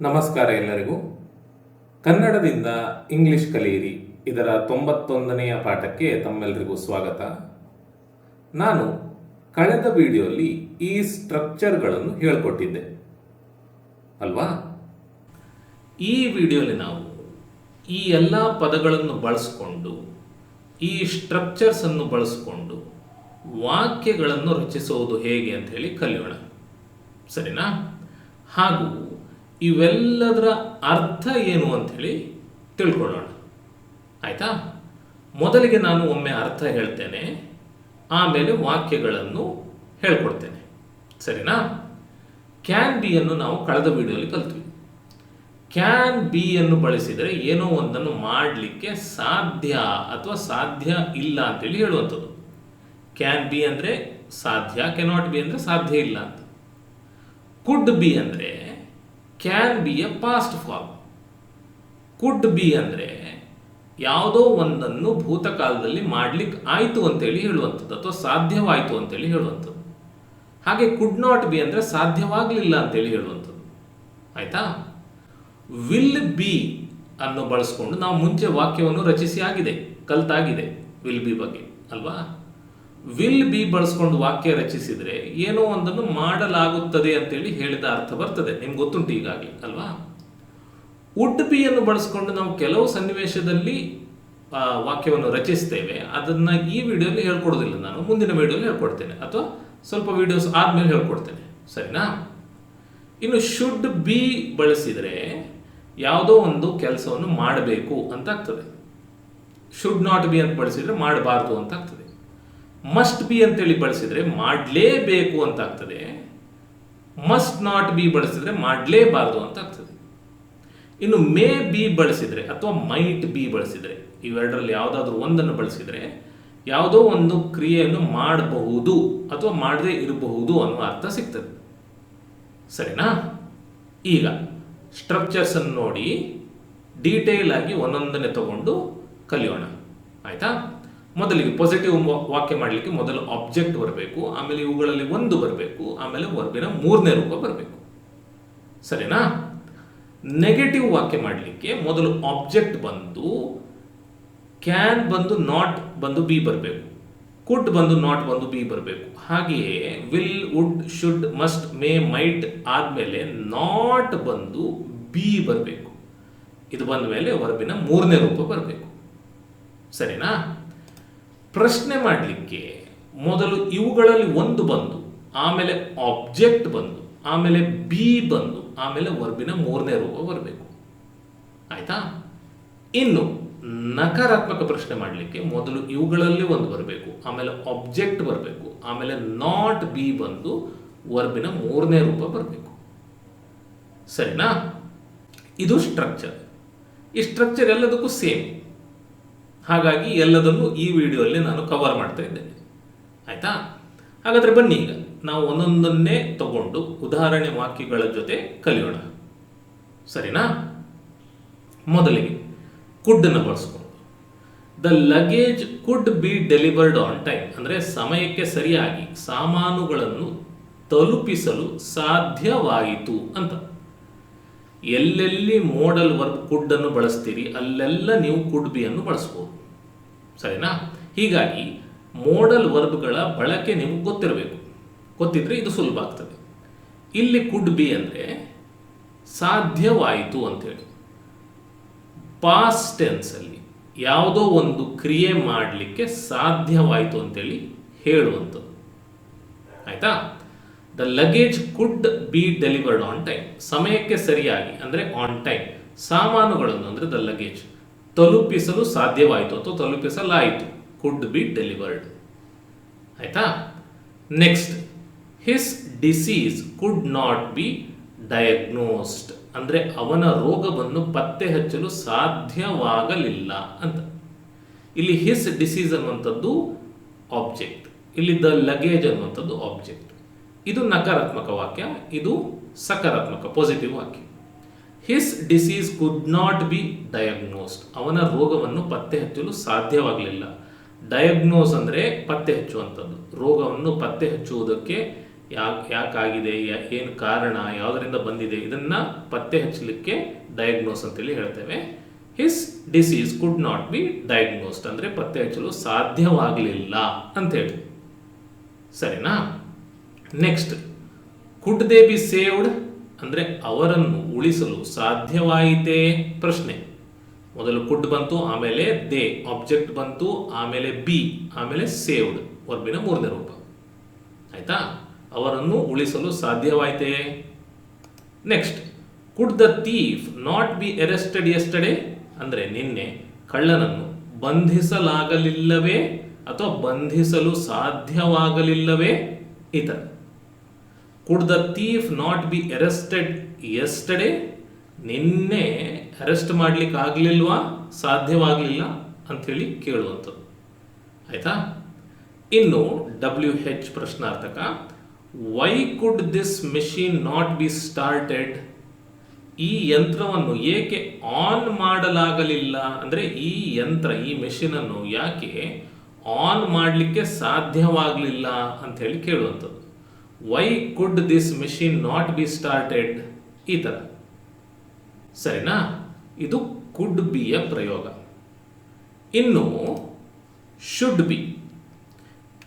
ನಮಸ್ಕಾರ ಎಲ್ಲರಿಗೂ. ಕನ್ನಡದಿಂದ ಇಂಗ್ಲಿಷ್ ಕಲಿಯಿರಿ. ಇದರ ತೊಂಬತ್ತೊಂದನೆಯ ಪಾಠಕ್ಕೆ ತಮ್ಮೆಲ್ಲರಿಗೂ ಸ್ವಾಗತ. ನಾನು ಕಳೆದ ವಿಡಿಯೋಲಿ ಈ ಸ್ಟ್ರಕ್ಚರ್ಗಳನ್ನು ಹೇಳಿಕೊಟ್ಟಿದ್ದೆ. ಅಲ್ವಾ? ಈ ವಿಡಿಯೋಲಿ ನಾವು ಈ ಎಲ್ಲ ಪದಗಳನ್ನು ಬಳಸಿಕೊಂಡು, ಈ ಸ್ಟ್ರಕ್ಚರ್ಸ್ ಅನ್ನು ಬಳಸಿಕೊಂಡು ವಾಕ್ಯಗಳನ್ನು ರಚಿಸುವುದು ಹೇಗೆ ಅಂತ ಹೇಳಿ ಕಲಿಯೋಣ. ಸರಿನಾ? ಹಾಗೂ ಇವೆಲ್ಲದರ ಅರ್ಥ ಏನು ಅಂಥೇಳಿ ತಿಳ್ಕೊಳ್ಳೋಣ. ಆಯಿತಾ? ಮೊದಲಿಗೆ ನಾನು ಒಮ್ಮೆ ಅರ್ಥ ಹೇಳ್ತೇನೆ, ಆಮೇಲೆ ವಾಕ್ಯಗಳನ್ನು ಹೇಳ್ಕೊಡ್ತೇನೆ. ಸರಿನಾ? ಕ್ಯಾನ್ ಬಿಯನ್ನು ನಾವು ಕಳೆದ ವಿಡಿಯೋಲಿ ಕಲ್ತ್ವಿ. ಕ್ಯಾನ್ ಬಿಯನ್ನು ಬಳಸಿದರೆ ಏನೋ ಒಂದನ್ನು ಮಾಡಲಿಕ್ಕೆ ಸಾಧ್ಯ ಅಥವಾ ಸಾಧ್ಯ ಇಲ್ಲ ಅಂತೇಳಿ ಹೇಳುವಂಥದ್ದು. ಕ್ಯಾನ್ ಬಿ ಅಂದರೆ ಸಾಧ್ಯ ಕೆನಾಟ್ ಬಿ ಅಂದರೆ ಸಾಧ್ಯ ಇಲ್ಲ ಅಂತ. ಕುಡ್ ಬಿ ಅಂದರೆ can be a past form could be ಅಂದರೆ ಯಾವುದೋ ಒಂದನ್ನು ಭೂತಕಾಲದಲ್ಲಿ ಮಾಡ್ಲಿಕ್ಕೆ ಆಯಿತು ಅಂತೇಳಿ ಹೇಳುವಂಥದ್ದು ಅಥವಾ ಸಾಧ್ಯವಾಯಿತು ಅಂತೇಳಿ ಹೇಳುವಂಥದ್ದು. ಹಾಗೆ ಕುಡ್ ನಾಟ್ ಬಿ ಅಂದರೆ ಸಾಧ್ಯವಾಗಲಿಲ್ಲ ಅಂತೇಳಿ ಹೇಳುವಂಥದ್ದು. ಆಯಿತಾ? ವಿಲ್ ಬಿ ಅನ್ನು ಬಳಸ್ಕೊಂಡು ನಾವು ಮುಂಚೆ ವಾಕ್ಯವನ್ನು ರಚಿಸಿ ಆಗಿದೆ, ಕಲ್ತಾಗಿದೆ ವಿಲ್ ಬಿ ಬಗ್ಗೆ, ಅಲ್ವಾ? ವಿಲ್ ಬಿ ಬಳಸ್ಕೊಂಡು ವಾಕ್ಯ ರಚಿಸಿದರೆ ಏನೋ ಒಂದನ್ನು ಮಾಡಲಾಗುತ್ತದೆ ಅಂತೇಳಿ ಹೇಳಿದ ಅರ್ಥ ಬರ್ತದೆ. ನಿಮ್ಗೆ ಗೊತ್ತುಂಟು ಈಗಾಗಲೇ, ಅಲ್ವಾ? ವುಡ್ ಬಿ ಅನ್ನು ಬಳಸ್ಕೊಂಡು ನಾವು ಕೆಲವು ಸನ್ನಿವೇಶದಲ್ಲಿ ವಾಕ್ಯವನ್ನು ರಚಿಸ್ತೇವೆ. ಅದನ್ನ ಈ ವಿಡಿಯೋಲಿ ಹೇಳ್ಕೊಡೋದಿಲ್ಲ ನಾನು ಮುಂದಿನ ವಿಡಿಯೋಲಿ ಹೇಳ್ಕೊಡ್ತೇನೆ. ಅಥವಾ ಸ್ವಲ್ಪ ವಿಡಿಯೋಸ್ ಆದ್ಮೇಲೆ ಹೇಳ್ಕೊಡ್ತೇನೆ. ಸರಿನಾ? ಇನ್ನು ಶುಡ್ ಬಿ ಬಳಸಿದರೆ ಯಾವುದೋ ಒಂದು ಕೆಲಸವನ್ನು ಮಾಡಬೇಕು ಅಂತ ಆಗ್ತದೆ. ಶುಡ್ ನಾಟ್ ಬಿ ಅಂತ ಬಳಸಿದರೆ ಮಾಡಬಾರ್ದು ಅಂತ ಆಗ್ತದೆ. ಮಸ್ಟ್ ಬಿ ಅಂತೇಳಿ ಬಳಸಿದ್ರೆ ಮಾಡಲೇಬೇಕು ಅಂತ ಆಗ್ತದೆ ಮಸ್ಟ್ ನಾಟ್ ಬಿ ಬಳಸಿದ್ರೆ ಮಾಡಲೇಬಾರ್ದು ಅಂತ ಆಗ್ತದೆ ಇನ್ನು ಮೇ ಬಿ ಬಳಸಿದ್ರೆ ಅಥವಾ ಮೈಟ್ ಬಿ ಬಳಸಿದ್ರೆ ಇವೆರಡರಲ್ಲಿ ಯಾವುದಾದ್ರೂ ಒಂದನ್ನು ಬಳಸಿದ್ರೆ ಯಾವುದೋ ಒಂದು ಕ್ರಿಯೆಯನ್ನು ಮಾಡಬಹುದು ಅಥವಾ ಮಾಡದೇ ಇರಬಹುದು ಅನ್ನುವ ಅರ್ಥ ಸಿಗ್ತದೆ. ಸರಿನಾ? ಈಗ ಸ್ಟ್ರಕ್ಚರ್ಸ್ ಅನ್ನು ನೋಡಿ ಡೀಟೇಲ್ ಆಗಿ ಒಂದೊಂದನ್ನೇ ತಗೊಂಡು ಕಲಿಯೋಣ. ಆಯ್ತಾ? ಮೊದಲಿಗೆ ಪಾಸಿಟಿವ್ ವಾಕ್ಯ ಮಾಡಲಿಕ್ಕೆ ಮೊದಲು ಆಬ್ಜೆಕ್ಟ್ ಬರಬೇಕು, ಆಮೇಲೆ ಇವುಗಳಲ್ಲಿ ಒಂದು ಬರಬೇಕು, ಆಮೇಲೆ ವರ್ಬಿನ ಮೂರನೇ ರೂಪ ಬರಬೇಕು. ಸರಿನಾ? ನೆಗೆಟಿವ್ ವಾಕ್ಯ ಮಾಡಲಿಕ್ಕೆ ಮೊದಲು ಆಬ್ಜೆಕ್ಟ್ ಬಂದು ಕ್ಯಾನ್ ಬಂದು ನಾಟ್ ಬಂದು ಬಿ ಬರಬೇಕು. ಕುಡ್ ಬಂದು ನಾಟ್ ಬಂದು ಬಿ ಬರಬೇಕು. ಹಾಗೆಯೇ will would should must may might ಆದಮೇಲೆ ನಾಟ್ ಬಂದು ಬಿ ಬರಬೇಕು. ಇದು ಬಂದ ಮೇಲೆ ವರ್ಬಿನ ಮೂರನೇ ರೂಪ ಬರಬೇಕು. ಸರಿನಾ? ಪ್ರಶ್ನೆ ಮಾಡಲಿಕ್ಕೆ ಮೊದಲು ಇವುಗಳಲ್ಲಿ ಒಂದು ಬಂದು, ಆಮೇಲೆ ಆಬ್ಜೆಕ್ಟ್ ಬಂದು, ಆಮೇಲೆ ಬಿ ಬಂದು, ಆಮೇಲೆ ವರ್ಬಿನ ಮೂರನೇ ರೂಪ ಬರಬೇಕು. ಆಯ್ತಾ? ಇನ್ನು ನಕಾರಾತ್ಮಕ ಪ್ರಶ್ನೆ ಮಾಡಲಿಕ್ಕೆ ಮೊದಲು ಇವುಗಳಲ್ಲಿ ಒಂದು ಬರಬೇಕು, ಆಮೇಲೆ ಆಬ್ಜೆಕ್ಟ್ ಬರಬೇಕು, ಆಮೇಲೆ ನಾಟ್ ಬಿ ಬಂದು ವರ್ಬಿನ ಮೂರನೇ ರೂಪ ಬರಬೇಕು. ಸರಿನಾ? ಇದು ಸ್ಟ್ರಕ್ಚರ್ ಈ ಸ್ಟ್ರಕ್ಚರ್ ಎಲ್ಲದಕ್ಕೂ ಸೇಮ್ ಹಾಗಾಗಿ ಎಲ್ಲದನ್ನು ಈ ವಿಡಿಯೋಲ್ಲಿ ನಾನು ಕವರ್ ಮಾಡ್ತಾ ಇದ್ದೇನೆ. ಆಯಿತಾ? ಹಾಗಾದರೆ ಬನ್ನಿ ಈಗ. ನಾವು ಒಂದೊಂದನ್ನೇ ತಗೊಂಡು ಉದಾಹರಣೆ ವಾಕ್ಯಗಳ ಜೊತೆ ಕಲಿಯೋಣ. ಸರಿನಾ? ಮೊದಲಿಗೆ, ಕುಡ್ಡನ್ನು ಬಳಸ್ಕೊಂಡು. The luggage could be delivered on time ಅಂದರೆ ಸಮಯಕ್ಕೆ ಸರಿಯಾಗಿ ಸಾಮಾನುಗಳನ್ನು ತಲುಪಿಸಲು ಸಾಧ್ಯವಾಯಿತು ಅಂತ. ಎಲ್ಲೆಲ್ಲಿ ಮೋಡಲ್ ವರ್ಕ್ ಕುಡ್ಡನ್ನು ಬಳಸ್ತೀರಿ, ಅಲ್ಲೆಲ್ಲ ನೀವು ಕುಡ್ ಬಿಯನ್ನು ಬಳಸ್ಬೋದು. ಸರಿನಾ? ಹೀಗಾಗಿ ಮೋಡಲ್ ವರ್ಬ್ಗಳ ಬಳಕೆ ನಿಮಗೆ ಗೊತ್ತಿರಬೇಕು. ಗೊತ್ತಿದ್ರೆ ಇದು ಸುಲಭ ಆಗ್ತದೆ. ಇಲ್ಲಿ ಕುಡ್ ಬಿ ಅಂದರೆ ಸಾಧ್ಯವಾಯಿತು ಅಂತೇಳಿ. ಪಾಸ್ಟ್ ಟೆನ್ಸಲ್ಲಿ ಯಾವುದೋ ಒಂದು ಕ್ರಿಯೆ ಮಾಡಲಿಕ್ಕೆ ಸಾಧ್ಯವಾಯಿತು ಅಂತೇಳಿ ಹೇಳುವಂಥದ್ದು. ಆಯಿತಾ? The luggage could be delivered on time ಸಮಯಕ್ಕೆ ಸರಿಯಾಗಿ ಅಂದರೆ ಆನ್ ಟೈಮ್ ಸಾಮಾನುಗಳನ್ನು ಅಂದರೆ ದ ಲಗೇಜ್ ತಲುಪಿಸಲು ಸಾಧ್ಯವಾಯಿತು ಅಥವಾ ತಲುಪಿಸಲಾಯಿತು. ಕುಡ್ ಬಿ ಡೆಲಿವರ್ಡ್ ಆಯ್ತಾ? Next his disease could not be diagnosed ಅಂದರೆ ಅವನ ರೋಗವನ್ನು ಪತ್ತೆ ಹಚ್ಚಲು ಸಾಧ್ಯವಾಗಲಿಲ್ಲ ಅಂತ. ಇಲ್ಲಿ ಹಿಸ್ ಡಿಸೀಸ್ ಅನ್ನುವಂಥದ್ದು ಆಬ್ಜೆಕ್ಟ್ ಇಲ್ಲಿ ದ ಲಗೇಜ್ ಅನ್ನುವಂಥದ್ದು ಆಬ್ಜೆಕ್ಟ್ ಇದು ನಕಾರಾತ್ಮಕ ವಾಕ್ಯ, ಇದು ಸಕಾರಾತ್ಮಕ ಪಾಸಿಟಿವ್ ವಾಕ್ಯ. His disease could not be diagnosed ಅವನ ರೋಗವನ್ನು ಪತ್ತೆ ಹಚ್ಚಲು ಸಾಧ್ಯವಾಗಲಿಲ್ಲ. ಡಯಾಗ್ನೋಸ್ ಅಂದರೆ ಪತ್ತೆ ಹಚ್ಚುವಂಥದ್ದು. ರೋಗವನ್ನು ಪತ್ತೆ ಹಚ್ಚುವುದಕ್ಕೆ ಯಾಕೆ ಯಾಕಾಗಿದೆ ಏನು ಕಾರಣ, ಯಾವುದರಿಂದ ಬಂದಿದೆ, ಇದನ್ನು ಪತ್ತೆ ಹಚ್ಚಲಿಕ್ಕೆ ಡಯಾಗ್ನೋಸ್ ಅಂತೇಳಿ ಹೇಳ್ತೇವೆ. His disease could not be diagnosed ಅಂದರೆ ಪತ್ತೆ ಹಚ್ಚಲು ಸಾಧ್ಯವಾಗಲಿಲ್ಲ ಅಂತೇಳಿ ಸರಿನಾ? Next could they be saved ಅಂದರೆ ಅವರನ್ನು ಉಳಿಸಲು ಸಾಧ್ಯವಾಯಿತೇ ಪ್ರಶ್ನೆ. ಮೊದಲು ಕುಡ್ ಬಂತು, ಆಮೇಲೆ ದೇ ಆಬ್ಜೆಕ್ಟ್ ಬಂತು, ಆಮೇಲೆ ಬಿ ಆಮೇಲೆ ಸೇವ್ಡ್ ವರ್ಬಿನ ಮೂರನೇ ರೂಪ. ಆಯ್ತಾ? ಅವರನ್ನು ಉಳಿಸಲು ಸಾಧ್ಯವಾಯಿತೇ? Next could the thief not be arrested yesterday ಅಂದರೆ ನಿನ್ನೆ ಕಳ್ಳನನ್ನು ಬಂಧಿಸಲಾಗಲಿಲ್ಲವೇ ಅಥವಾ ಬಂಧಿಸಲು ಸಾಧ್ಯವಾಗಲಿಲ್ಲವೇ? ಥರ. Could the thief not be arrested yesterday ನಿನ್ನೆ ಅರೆಸ್ಟ್ ಮಾಡ್ಲಿಕ್ಕೆ ಆಗಲಿಲ್ವಾ? ಸಾಧ್ಯವಾಗಲಿಲ್ಲ ಅಂಥೇಳಿ ಕೇಳುವಂಥದ್ದು. ಆಯ್ತಾ? ಇನ್ನು W H ಪ್ರಶ್ನಾರ್ಥಕ why could this machine not be started ಈ ಯಂತ್ರವನ್ನು ಏಕೆ ಆನ್ ಮಾಡಲಾಗಲಿಲ್ಲ? ಅಂದರೆ ಈ ಯಂತ್ರ, ಈ ಮೆಷಿನ್ ಅನ್ನು ಯಾಕೆ ಆನ್ ಮಾಡಲಿಕ್ಕೆ ಸಾಧ್ಯವಾಗಲಿಲ್ಲ ಅಂತ ಹೇಳಿ ಕೇಳುವಂಥದ್ದು. Why could this machine not be started ಈ ಥರ ಸರಿನಾ? ಇದು ಕುಡ್ ಬಿಯ ಪ್ರಯೋಗ. ಇನ್ನು ಶುಡ್ ಬಿ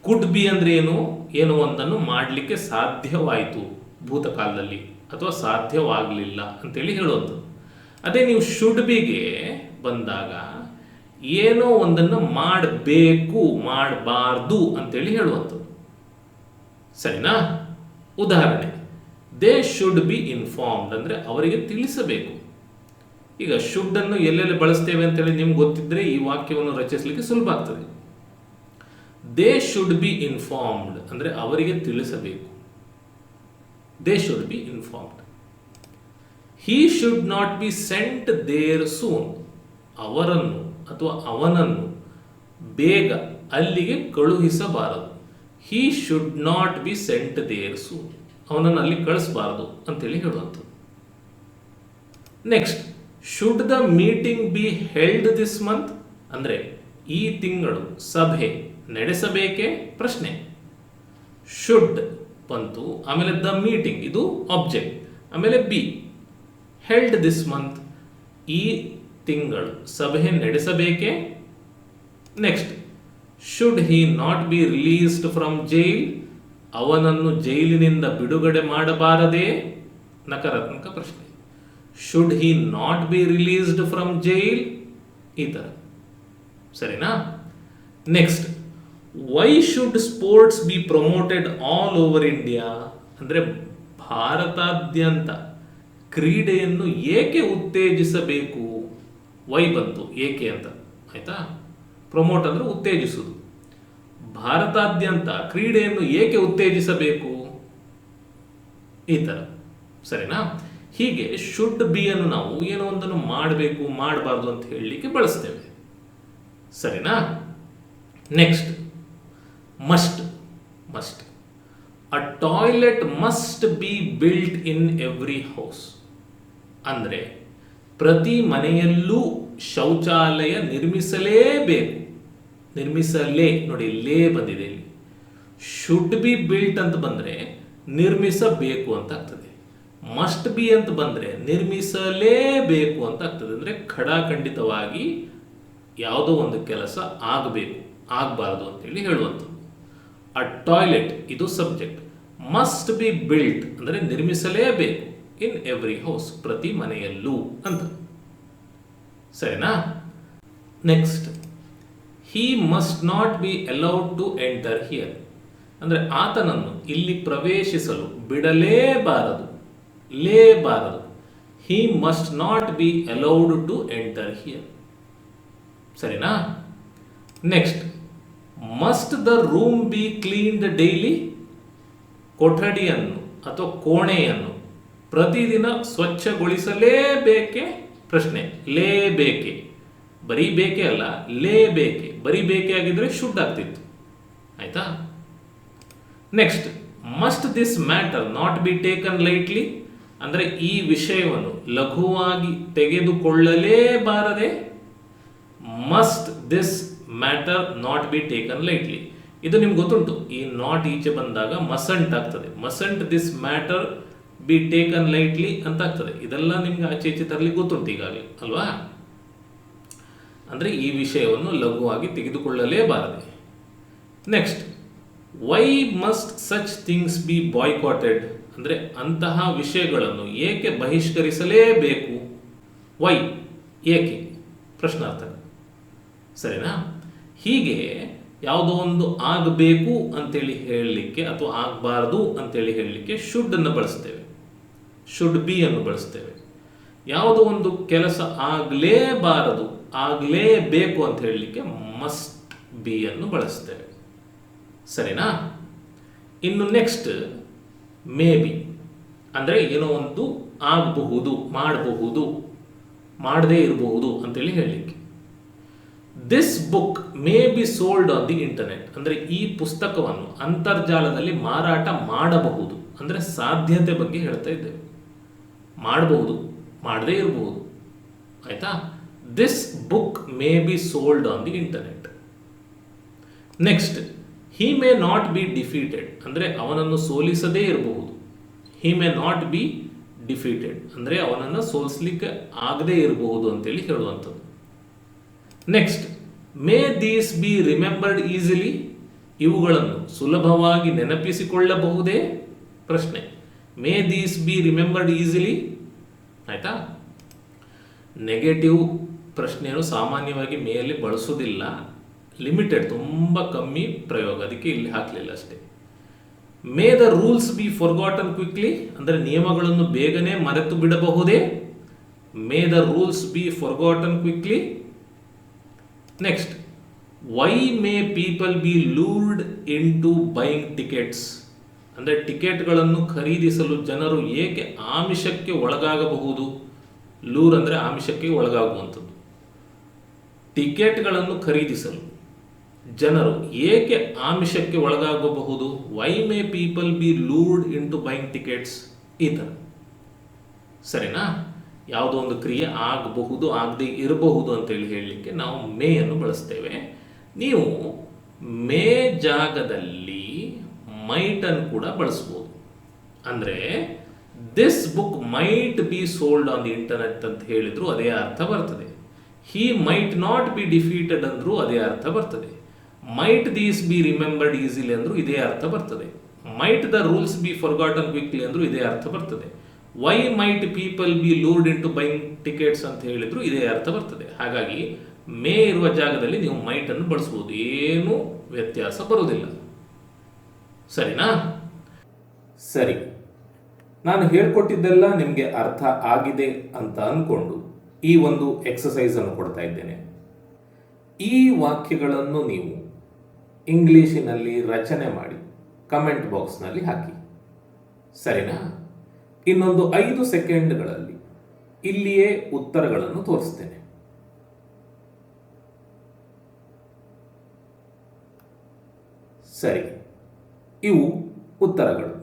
ಕುಡ್ ಬಿ ಅಂದ್ರೆ ಏನು? ಏನೋ ಒಂದನ್ನು ಮಾಡಲಿಕ್ಕೆ ಸಾಧ್ಯವಾಯಿತು ಭೂತಕಾಲದಲ್ಲಿ, ಅಥವಾ ಸಾಧ್ಯವಾಗಲಿಲ್ಲ ಅಂತೇಳಿ ಹೇಳೋದು. ಅದೇ ನೀವು ಶುಡ್ ಬಿಗೆ ಬಂದಾಗ ಏನೋ ಒಂದನ್ನು ಮಾಡಬೇಕು, ಮಾಡಬಾರ್ದು ಅಂತೇಳಿ ಹೇಳುವಂಥದ್ದು. ಸರಿನಾ? ಉದಾಹರಣೆ ದೇ ಶುಡ್ ಬಿ ಇನ್ಫಾರ್ಮ್ಡ್ ಅಂದರೆ ಅವರಿಗೆ ತಿಳಿಸಬೇಕು. ಈಗ ಶುಡ್ ಅನ್ನು ಎಲ್ಲೆಲ್ಲಿ ಬಳಸ್ತೇವೆ ಅಂತೇಳಿ ನಿಮ್ಗೆ ಗೊತ್ತಿದ್ರೆ ಈ ವಾಕ್ಯವನ್ನು ರಚಿಸಲಿಕ್ಕೆ ಸುಲಭ ಆಗ್ತದೆ. ದೇ ಶುಡ್ ಬಿ ಇನ್ಫಾರ್ಮ್ಡ್ ಅಂದರೆ ಅವರಿಗೆ ತಿಳಿಸಬೇಕು. They should be informed he should not be sent there soon ಅವರನ್ನು ಅಥವಾ ಅವನನ್ನು ಬೇಗ ಅಲ್ಲಿಗೆ ಕಳುಹಿಸಬಾರದು. He should not be sent there ಅವನನ್ನು ಅಲ್ಲಿ ಕಳಿಸಬಾರದು ಅಂತೇಳಿ ಹೇಳುವಂಥದ್ದು. Next should the meeting be held this month ಅಂದರೆ ಈ ತಿಂಗಳು ಸಭೆ ನಡೆಸಬೇಕೇ ಪ್ರಶ್ನೆ. ಶುಡ್ ಬಂತು, ಆಮೇಲೆ ದ ಮೀಟಿಂಗ್ ಇದು ಆಬ್ಜೆಕ್ಟ್ ಆಮೇಲೆ ಬಿ ಹೆಲ್ಡ್ ದಿಸ್ ಮಂತ್ ಈ ತಿಂಗಳು ಸಭೆ ನಡೆಸಬೇಕೇ? Next should he not be released from jail ಅವನನ್ನು ಜೈಲಿನಿಂದ ಬಿಡುಗಡೆ ಮಾಡಬಾರದೇ? ನಕಾರಾತ್ಮಕ ಪ್ರಶ್ನೆ. Should he not be released from jail ಈ ಥರ ಸರಿನಾ? Next why should sports be promoted all over India ಅಂದರೆ ಭಾರತಾದ್ಯಂತ ಕ್ರೀಡೆಯನ್ನು ಏಕೆ ಉತ್ತೇಜಿಸಬೇಕು? ವೈ ಬಂತು? ಏಕೆ ಅಂತ. ಆಯ್ತಾ? ಪ್ರಮೋಟ್ ಅಂದರೆ ಉತ್ತೇಜಿಸುವುದು. ಭಾರತಾದ್ಯಂತ ಕ್ರೀಡೆಯನ್ನು ಏಕೆ ಉತ್ತೇಜಿಸಬೇಕು? ಈ ಥರ ಸರಿನಾ? ಹೀಗೆ ಶುಡ್ ಬಿ ಅನ್ನು ನಾವು ಏನೋ ಒಂದನ್ನು ಮಾಡಬೇಕು, ಮಾಡಬಾರ್ದು ಅಂತ ಹೇಳಲಿಕ್ಕೆ ಬಳಸ್ತೇವೆ. ಸರಿನಾ? Next must must a toilet must be built in every house ಅಂದರೆ ಪ್ರತಿ ಮನೆಯಲ್ಲೂ ಶೌಚಾಲಯ ನಿರ್ಮಿಸಲೇಬೇಕು. ನಿರ್ಮಿಸಲೇ ನೋಡಿ, ಲೇ ಬಂದಿದೆ ಇಲ್ಲಿ. ಶುಡ್ ಬಿ ಬಿಲ್ಟ್ ಅಂತ ಬಂದರೆ ನಿರ್ಮಿಸಬೇಕು ಅಂತ ಆಗ್ತದೆ. ಮಸ್ಟ್ ಬಿ ಅಂತ ಬಂದರೆ ನಿರ್ಮಿಸಲೇಬೇಕು ಅಂತ ಆಗ್ತದೆ. ಅಂದರೆ ಖಡಾಖಂಡಿತವಾಗಿ ಯಾವುದೋ ಒಂದು ಕೆಲಸ ಆಗಬೇಕು, ಆಗಬಾರ್ದು ಅಂತೇಳಿ ಹೇಳುವಂಥದ್ದು. ಅ ಟಾಯ್ಲೆಟ್ ಇದು ಸಬ್ಜೆಕ್ಟ್ ಮಸ್ಟ್ ಬಿ ಬಿಲ್ಟ್ ಅಂದರೆ ನಿರ್ಮಿಸಲೇಬೇಕು ಇನ್ ಎವ್ರಿ ಹೌಸ್ ಪ್ರತಿ ಮನೆಯಲ್ಲೂ ಅಂತ. ಸರಿನಾ? Next he must not be allowed to enter here ಅಂದರೆ ಆತನನ್ನು ಇಲ್ಲಿ ಪ್ರವೇಶಿಸಲು ಬಿಡಲೇಬಾರದು, ಲೇಬಾರದು. He must not be allowed to enter here ಸರಿನಾ? Next must the room be cleaned daily ಕೊಠಡಿಯನ್ನು ಅಥವಾ ಕೋಣೆಯನ್ನು ಪ್ರತಿದಿನ ಸ್ವಚ್ಛಗೊಳಿಸಲೇಬೇಕೆ? ಪ್ರಶ್ನೆ, ಲೇಬೇಕೆ. ಬರೀ ಬೇಕೆ ಅಲ್ಲ ಬರೀ ಬೇಕೆ ಆಗಿದ್ರೆ ಶುಡ್ ಆಗ್ತಿತ್ತು. ಆಯ್ತಾ? Next must this matter not be taken lightly ಅಂದರೆ ಈ ವಿಷಯವನ್ನು ಲಘುವಾಗಿ ತೆಗೆದುಕೊಳ್ಳಲೇಬಾರದೆ must this matter not be taken lightly ಇದು ನಿಮ್ಗೆ ಗೊತ್ತುಂಟು. ಈ ನಾಟ್ ಈಚೆ ಬಂದಾಗ ಮಸಂಟ್ ಆಗ್ತದೆ. Mustn't this matter be taken lightly ಅಂತ ಆಗ್ತದೆ. ಇದೆಲ್ಲ ನಿಮ್ಗೆ ಆಚೆ ಈಚೆ ತರಲಿಕ್ಕೆ ಗೊತ್ತುಂಟು ಈಗಾಗಲೇ, ಅಲ್ವಾ? ಅಂದರೆ ಈ ವಿಷಯವನ್ನು ಲಘುವಾಗಿ ತೆಗೆದುಕೊಳ್ಳಲೇಬಾರದು. Next why must such things be boycotted ಅಂದರೆ ಅಂತಹ ವಿಷಯಗಳನ್ನು ಏಕೆ ಬಹಿಷ್ಕರಿಸಲೇಬೇಕು? ವೈ ಏಕೆ? ಪ್ರಶ್ನಾರ್ಥ ಸರಿನಾ? ಹೀಗೆ ಯಾವುದೋ ಒಂದು ಆಗಬೇಕು ಅಂತೇಳಿ ಹೇಳಲಿಕ್ಕೆ ಅಥವಾ ಆಗಬಾರದು ಅಂತೇಳಿ ಹೇಳಲಿಕ್ಕೆ ಶುಡ್ಡನ್ನು ಬಳಸ್ತೇವೆ. ಶುಡ್ ಬಿ ಅನ್ನು ಬಳಸ್ತೇವೆ. ಯಾವುದೋ ಒಂದು ಕೆಲಸ ಆಗಲೇಬಾರದು. ಆಗಲೇಬೇಕು ಅಂತ ಹೇಳಲಿಕ್ಕೆ ಮಸ್ಟ್ ಬಿ ಅನ್ನು ಬಳಸ್ತೇವೆ. ಸರಿನಾ? ಇನ್ನು ನೆಕ್ಸ್ಟ್ ಮೇ ಬಿ ಅಂದರೆ ಏನೋ ಒಂದು ಆಗಬಹುದು, ಮಾಡಬಹುದು, ಮಾಡದೇ ಇರಬಹುದು ಅಂತೇಳಿ ಹೇಳಲಿಕ್ಕೆ. This book may be sold on the internet ಅಂದರೆ ಈ ಪುಸ್ತಕವನ್ನು ಅಂತರ್ಜಾಲದಲ್ಲಿ ಮಾರಾಟ ಮಾಡಬಹುದು ಅಂದರೆ ಸಾಧ್ಯತೆ ಬಗ್ಗೆ ಹೇಳ್ತಾ ಇದ್ದೇವೆ. ಮಾಡಬಹುದು, ಮಾಡದೇ ಇರಬಹುದು. ಆಯ್ತಾ? This book may be sold on the internet next he may not be defeated ಅಂದರೆ ಅವನನ್ನು ಸೋಲಿಸದೇ ಇರಬಹುದು. He may not be defeated ಅಂದರೆ ಅವನನ್ನು ಸೋಲಿಸ್ಲಿಕ್ಕೆ ಆಗದೇ ಇರಬಹುದು ಅಂತೇಳಿ ಹೇಳುವಂಥದ್ದು. Next may these be remembered easily ಇವುಗಳನ್ನು ಸುಲಭವಾಗಿ ನೆನಪಿಸಿಕೊಳ್ಳಬಹುದೇ? ಪ್ರಶ್ನೆ. May these be remembered easily ಆಯ್ತಾ? ನೆಗೆಟಿವ್ ಪ್ರಶ್ನೆಯನ್ನು ಸಾಮಾನ್ಯವಾಗಿ ಮೇಯಲ್ಲಿ ಬಳಸೋದಿಲ್ಲ. ಲಿಮಿಟೆಡ್ ತುಂಬ ಕಮ್ಮಿ ಪ್ರಯೋಗ. ಅದಕ್ಕೆ ಇಲ್ಲಿ ಹಾಕಲಿಲ್ಲ ಅಷ್ಟೇ. May the rules be forgotten quickly ಅಂದರೆ ನಿಯಮಗಳನ್ನು ಬೇಗನೆ ಮರೆತು ಬಿಡಬಹುದೇ? May the rules be forgotten quickly next why may people be lured into buying tickets ಅಂದರೆ ಟಿಕೆಟ್ಗಳನ್ನು ಖರೀದಿಸಲು ಜನರು ಏಕೆ ಆಮಿಷಕ್ಕೆ ಒಳಗಾಗಬಹುದು? ಲೂರ್ ಅಂದರೆ ಆಮಿಷಕ್ಕೆ ಒಳಗಾಗುವಂಥದ್ದು. ಟಿಕೆಟ್ಗಳನ್ನು ಖರೀದಿಸಲು ಜನರು ಏಕೆ ಆಮಿಷಕ್ಕೆ ಒಳಗಾಗಬಹುದು? Why may people be lured into buying tickets ಈ ಸರಿನಾ? ಯಾವುದೋ ಒಂದು ಕ್ರಿಯೆ ಆಗಬಹುದು, ಆಗದೆ ಇರಬಹುದು ಅಂತೇಳಿ ಹೇಳಲಿಕ್ಕೆ ನಾವು ಮೇ ಅನ್ನು ಬಳಸ್ತೇವೆ. ನೀವು ಮೇ ಜಾಗದಲ್ಲಿ ಮೈಟ್ ಅನ್ನು ಕೂಡ ಬಳಸ್ಬೋದು ಅಂದರೆ this book might be sold on the internet ಅಂತ ಹೇಳಿದ್ರು, ಅದೇ ಅರ್ಥ ಬರ್ತದೆ. He might not be defeated ಅಂದರೂ ಅದೇ ಅರ್ಥ ಬರ್ತದೆ. Might these be remembered easily ಅಂದರೂ ಇದೇ ಅರ್ಥ ಬರ್ತದೆ. Might the rules be forgotten quickly ಅಂದರೂ ಇದೇ ಅರ್ಥ ಬರ್ತದೆ. Why might people be lured into buying tickets ಅಂತ ಹೇಳಿದ್ರು ಇದೇ ಅರ್ಥ ಬರ್ತದೆ. ಹಾಗಾಗಿ ಮೇ ಇರುವ ಜಾಗದಲ್ಲಿ ನೀವು ಮೈಟ್ ಅನ್ನು ಬಳಸ್ಬೋದು ಏನೂ ವ್ಯತ್ಯಾಸ ಬರುವುದಿಲ್ಲ. ಸರಿನಾ? ಸರಿ. ನಾನು ಹೇಳ್ಕೊಟ್ಟಿದ್ದೆಲ್ಲ ನಿಮಗೆ ಅರ್ಥ ಆಗಿದೆ ಅಂತ ಅಂದ್ಕೊಂಡು ಈ ಒಂದು ಎಕ್ಸಸೈಸ್ ಅನ್ನು ಕೊಡ್ತಾ ಇದ್ದೇನೆ. ಈ ವಾಕ್ಯಗಳನ್ನು ನೀವು ಇಂಗ್ಲಿಶಿನಲ್ಲಿ ರಚನೆ ಮಾಡಿ ಕಮೆಂಟ್ ಬಾಕ್ಸ್ನಲ್ಲಿ ಹಾಕಿ. ಸರಿನಾ? ಇನ್ನೊಂದು ಐದು ಸೆಕೆಂಡ್ಗಳಲ್ಲಿ ಇಲ್ಲಿಯೇ ಉತ್ತರಗಳನ್ನು ತೋರಿಸ್ತೇನೆ. ಸರಿ, ಇವು ಉತ್ತರಗಳು.